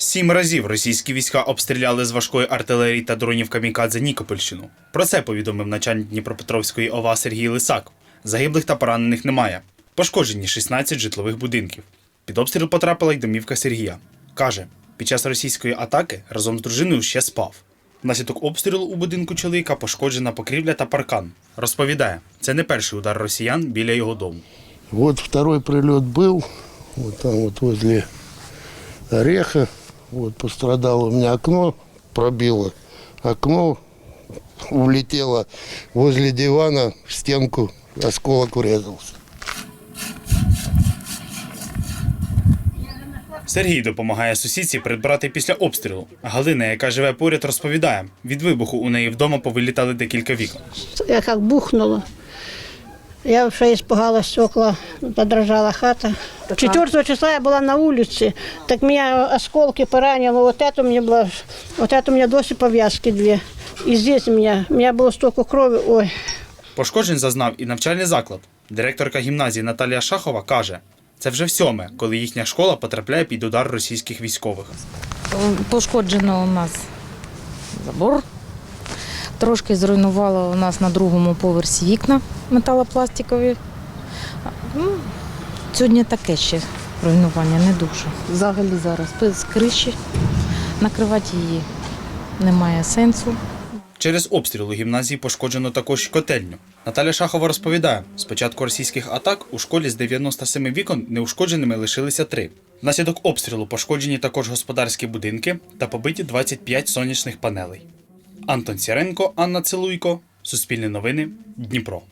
Сім разів російські війська обстріляли з важкої артилерії та дронів камікадзе Нікопольщину. Про це повідомив начальник Дніпропетровської ОВА Сергій Лисак. Загиблих та поранених немає. Пошкоджені 16 житлових будинків. Під обстріл потрапила й домівка Сергія. Каже, під час російської атаки разом з дружиною ще спав. Внаслідок обстрілу у будинку чоловіка пошкоджена покрівля та паркан. Розповідає, це не перший удар росіян біля його дому. Вот второй прилет был, вот там вот возле Ореха. Вот пострадало у меня окно, пробило окно, улетело возле дивана в стенку, осколок врезался. Сергій допомагає сусідці придбати після обстрілу. Галина, яка живе поряд, розповідає, від вибуху у неї вдома повилітали декілька вікон. Я как бухнула. Я вже испугалась стекла, подрожала хата. 4 числа я была на улице, так меня осколки поранило. Вот это у меня было, вот это у меня досі пов'язки дві. І здесь у меня, у меня было столько крови, ой. Пошкоджень зазнав і навчальний заклад. Директорка гімназії Наталія Шахова каже, це вже всьоме, коли їхня школа потрапляє під удар російських військових. Пошкоджено у нас забор. Трошки зруйнувало у нас на другому поверсі вікна металопластикові. Ну, сьогодні таке ще руйнування, не дуже. Взагалі зараз з криші накривати її немає сенсу. Через обстріл у гімназії пошкоджено також котельню. Наталя Шахова розповідає, з початку російських атак у школі з 97 вікон неушкодженими лишилися три. Внаслідок обстрілу пошкоджені також господарські будинки та побиті 25 сонячних панелей. Антон Сіренко, Анна Целуйко, Суспільне новини, Дніпро.